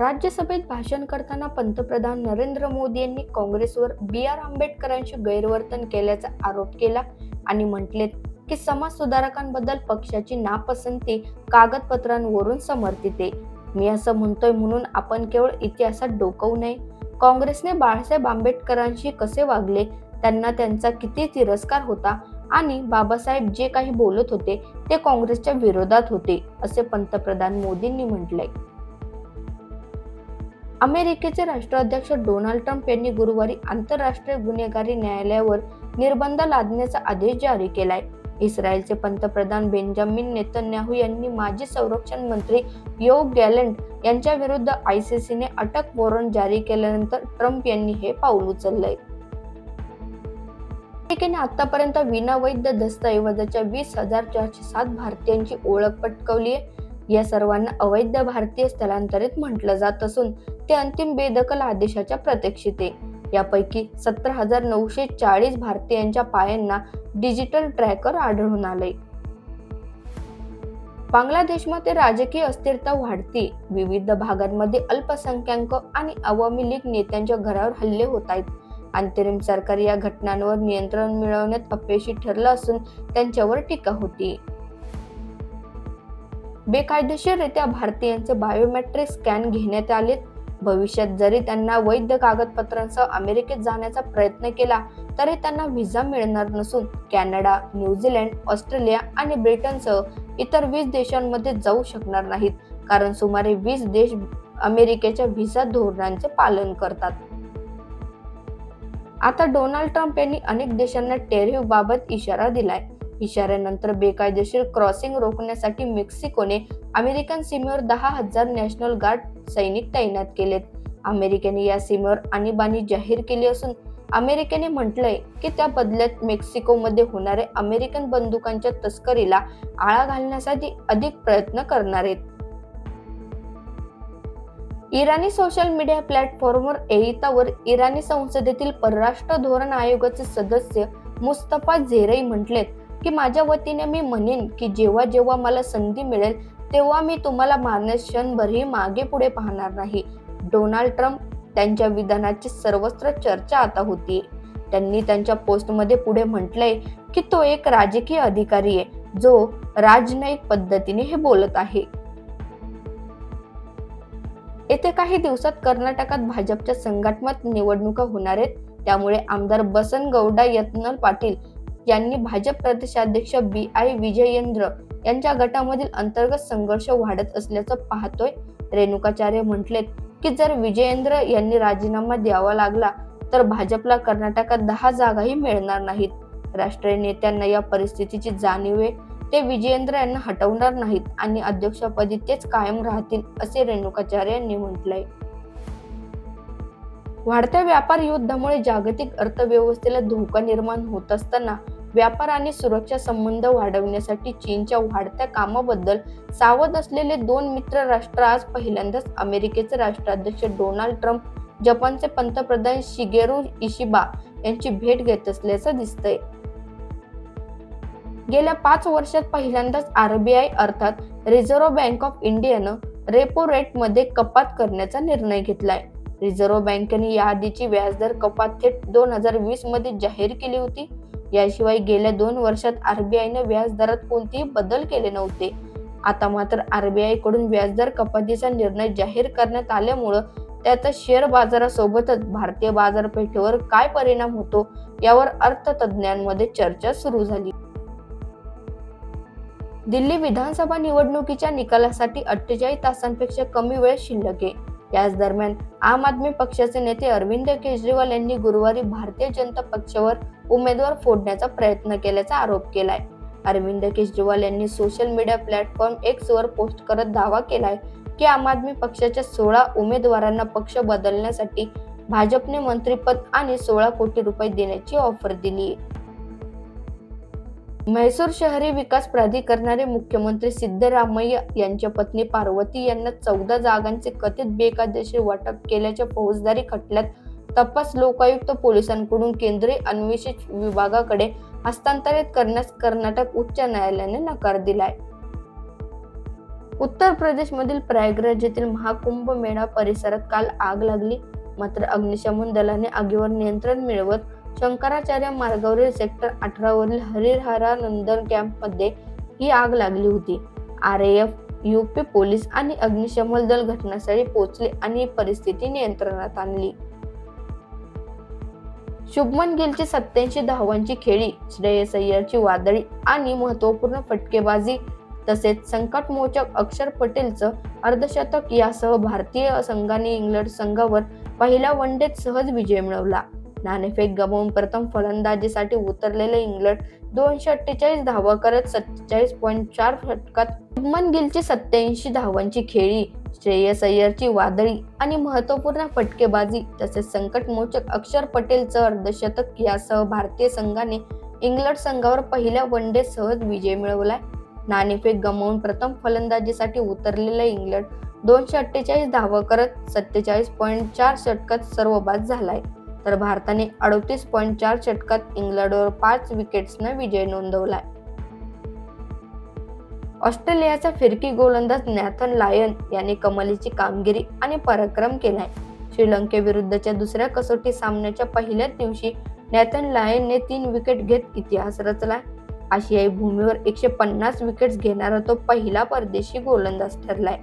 राज्यसभेत भाषण करताना पंतप्रधान नरेंद्र मोदी यांनी काँग्रेसवर बी आर आंबेडकरांशी गैरवर्तन केल्याचा आरोप केला आणि म्हटलेत की समाज सुधारकांबद्दल पक्षाची नापसंती कागदपत्रांवरून समर्थित आहे. मी असं म्हणतोय म्हणून आपण केवळ इतिहासात डोकवू नये. काँग्रेसने बाळासाहेब आंबेडकरांशी कसे वागले त्यांना त्यांचा किती तिरस्कार होता आणि बाबासाहेब जे काही बोलत होते ते काँग्रेसच्या विरोधात होते असे पंतप्रधान मोदींनी म्हटलंय. अमेरिकेचे राष्ट्राध्यक्ष डोनाल्ड ट्रम्प यांनी गुरुवारी आंतरराष्ट्रीय गुन्हेगारी न्यायालयावर निर्बंध लादण्याचा आदेश जारी केलाय. इस्रायलचे पंतप्रधान बेंजामिन नेतन्याहू यांनी माजी संरक्षण मंत्री योग गॅलंट यांच्या विरुद्ध आयसीसीने अटक वॉरंट जारी केल्यानंतर ट्रम्प यांनी हे पाऊल उचललंय. अमेरिकेने आतापर्यंत विनावैध दस्तऐवजाच्या वीस हजार चारशे सात भारतीयांची ओळख पटकवली आहे या सर्वांना अवैध भारतीय स्थलांतरित म्हटलं जात असून ते अंतिम बेदखल आदेशाच्या प्रतीक्षित आहे. यापैकी सतरा हजार नऊशे चाळीस भारतीयांच्या पायांना डिजिटल ट्रॅकर आढळून आले बांगलादेशमध्ये राजकीय अस्थिरता वाढते. विविध भागांमध्ये अल्पसंख्याक आणि अवामी लीग नेत्यांच्या घरावर हल्ले होत आहेत. अंतरिम सरकार या घटनांवर नियंत्रण मिळवण्यात अपयशी ठरलं असून त्यांच्यावर टीका होती. बेकायदेशीररित्या भारतीयांचे बायोमेट्रिक स्कॅन घेण्यात आलेत भविष्यात जरी त्यांना वैध कागदपत्रांसह अमेरिकेत जाण्याचा प्रयत्न केला तरी त्यांना व्हिसा मिळणार नसून कॅनडा न्यूझीलंड ऑस्ट्रेलिया आणि ब्रिटनसह इतर वीस देशांमध्ये जाऊ शकणार नाहीत. कारण सुमारे वीस देश अमेरिकेच्या व्हिसा धोरणांचे पालन करतात. आता डोनाल्ड ट्रम्प यांनी अनेक देशांना टेरिफ बाबत इशारा दिलाय. इशाऱ्यानंतर बेकायदेशीर क्रॉसिंग रोखण्यासाठी मेक्सिकोने अमेरिकन सीमेवर दहा हजार नॅशनल गार्ड सैनिक तैनात केलेत. अमेरिकेने या सीमेवर आणीबाणी जाहीर केली असून अमेरिकेने म्हटलंय की त्या बदल्यात मेक्सिकोमध्ये होणारे अमेरिकन बंदुकांच्या तस्करीला आळा घालण्यासाठी अधिक प्रयत्न करणार आहेत. इराणी सोशल मीडिया प्लॅटफॉर्मवर एईतावर इराणी संसदेतील परराष्ट्र धोरण आयोगाचे सदस्य मुस्तफा झेरई म्हटलेत की माझ्या वतीने मी म्हणेन की जेव्हा जेव्हा मला संधी मिळेल तेव्हा मी तुम्हाला मारण्यास क्षणभरही मागे पुढे पाहणार नाही. डोनाल्ड ट्रम्प त्यांच्या विधानाची सर्वत्र चर्चा आता होती. त्यांनी त्यांच्या पोस्टमध्ये पुढे म्हटलंय की तो एक राजकीय अधिकारी आहे जो राजनैतिक पद्धतीने हे बोलत आहे. येथे काही दिवसात कर्नाटकात भाजपच्या संघटनात्मक निवडणुका होणार आहेत. त्यामुळे आमदार बसन गौडा यत्नल पाटील यांनी भाजप प्रदेशाध्यक्ष बी आय विजयेंद्र यांच्या गटामधील अंतर्गत संघर्ष वाढत असल्याचं पाहतोय रेणुकाचार्य म्हटलेत की जर विजयेंद्र यांनी राजीनामा द्यावा लागला तर भाजपला कर्नाटकात दहा जागाही मिळणार नाहीत. राष्ट्रीय नेत्यांना या परिस्थितीची जाणीव आहे. ते विजयेंद्र यांना हटवणार नाहीत आणि अध्यक्षपदी तेच कायम राहतील असे रेणुकाचार्य यांनी म्हटलंय. वाढत्या व्यापार युद्धामुळे जागतिक अर्थव्यवस्थेला धोका निर्माण होत असताना व्यापार आणि सुरक्षा संबंध वाढवण्यासाठी चीनच्या वाढत्या कामाबद्दल सावध असलेले दोन मित्र राष्ट्र आज पहिल्यांदाच अमेरिकेचे राष्ट्राध्यक्ष डोनाल्ड ट्रम्प जपानचे पंतप्रधान शिगेरू इशिबा यांची भेट घेत असल्याचं दिसतंय. गेल्या पाच वर्षात पहिल्यांदाच आरबीआय अर्थात रिझर्व्ह बँक ऑफ इंडियानं रेपो रेटमध्ये कपात करण्याचा निर्णय घेतलाय. रिझर्व्ह बँकेने याआधीची व्याजदर कपात थेट दोन हजार वीसमध्ये जाहीर केली होती. याशिवाय गेल्या दोन वर्षात आरबीआयनं व्याजदरात कोणतेही बदल केले नव्हते. आता मात्र आरबीआयकडून व्याजदर कपातीचा निर्णय जाहीर करण्यात आल्यामुळं त्याचा शेअर बाजारासोबतच भारतीय बाजारपेठेवर काय परिणाम होतो यावर अर्थतज्ज्ञांमध्ये चर्चा सुरू झाली. दिल्ली विधानसभा निवडणुकीच्या निकालासाठी अठ्ठेचाळीस तासांपेक्षा कमी वेळ शिल्लक. आहे याच दरम्यान आम आदमी पक्षाचे नेते अरविंद केजरीवाल यांनी गुरुवारी भारतीय जनता पक्षावर उमेदवार फोडण्याचा प्रयत्न केल्याचा आरोप केलाय. अरविंद केजरीवाल यांनी सोशल मीडिया प्लॅटफॉर्म एक्स वर पोस्ट करत दावा केलाय की आम आदमी पक्षाच्या सोळा उमेदवारांना पक्ष बदलण्यासाठी भाजपने मंत्रीपद आणि सोळा कोटी रुपये देण्याची ऑफर दिली म्हैसूर शहरी विकास प्राधिकरणाने मुख्यमंत्री सिद्धरामय्या यांच्या पत्नी पार्वती यांना चौदा जागांचे कथित बेकायदेशीर वाटप केल्याच्या फौजदारी खटल्यात तपास लोकायुक्त पोलिसांकडून केंद्रीय अन्वेषण विभागाकडे हस्तांतरित करण्यास कर्नाटक उच्च न्यायालयाने नकार दिलाय. उत्तर प्रदेशमधील प्रयागराज येथील महाकुंभ मेळा परिसरात काल आग लागली. मात्र अग्निशमन दलाने आगीवर नियंत्रण मिळवत शंकराचार्य मार्गावरील सेक्टर अठरावरील हरिहरा नंदन कॅम्पमध्ये ही आग लागली होती. आर एफ युपी पोलीस आणि अग्निशमन दल घटनास्थळी पोहोचले आणि परिस्थिती नियंत्रणात आणली. शुभमन गिलची सत्याऐंशी धावांची खेळी श्रेयस अय्यरची वादळी आणि महत्त्वपूर्ण फटकेबाजी तसेच संकटमोचक अक्षर पटेलचं अर्धशतक यासह भारतीय संघाने इंग्लंड संघावर पहिल्या वनडेत सहज विजय मिळवला. नाणेफेक गमावून प्रथम फलंदाजीसाठी उतरलेले इंग्लंड दोनशे अठ्ठेचाळीस धावा करत सत्तेचाळीस पॉईंट चार षटकात शुभमन गिलची सत्याऐंशी धावांची खेळी श्रेयस अय्यरची वादळी आणि महत्त्वपूर्ण फटकेबाजी तसेच संकटमोचक अक्षर पटेलचं अर्धशतक यासह भारतीय संघाने इंग्लंड संघावर पहिल्या वनडे सहज विजय मिळवलाय. नाणेफेक गमावून प्रथम फलंदाजीसाठी उतरलेला इंग्लंड दोनशे अठ्ठेचाळीस धावा करत सत्तेचाळीस पॉईंट चार षटकात सर्वबाद झालाय. तर भारताने अडतीस पॉईंट चार षटकात इंग्लंडवर पाच विकेट्सनं विजय नोंदवलाय. ऑस्ट्रेलियाचा फिरकी गोलंदाज नॅथन लायन याने कमालीची कामगिरी आणि पराक्रम केलाय. श्रीलंकेविरुद्धच्या दुसऱ्या कसोटी सामन्याच्या पहिल्याच दिवशी नॅथन लायनने तीन विकेट घेत इतिहास रचला आशियाई भूमीवर एकशे पन्नास विकेट्स घेणारा तो पहिला परदेशी गोलंदाज ठरलाय.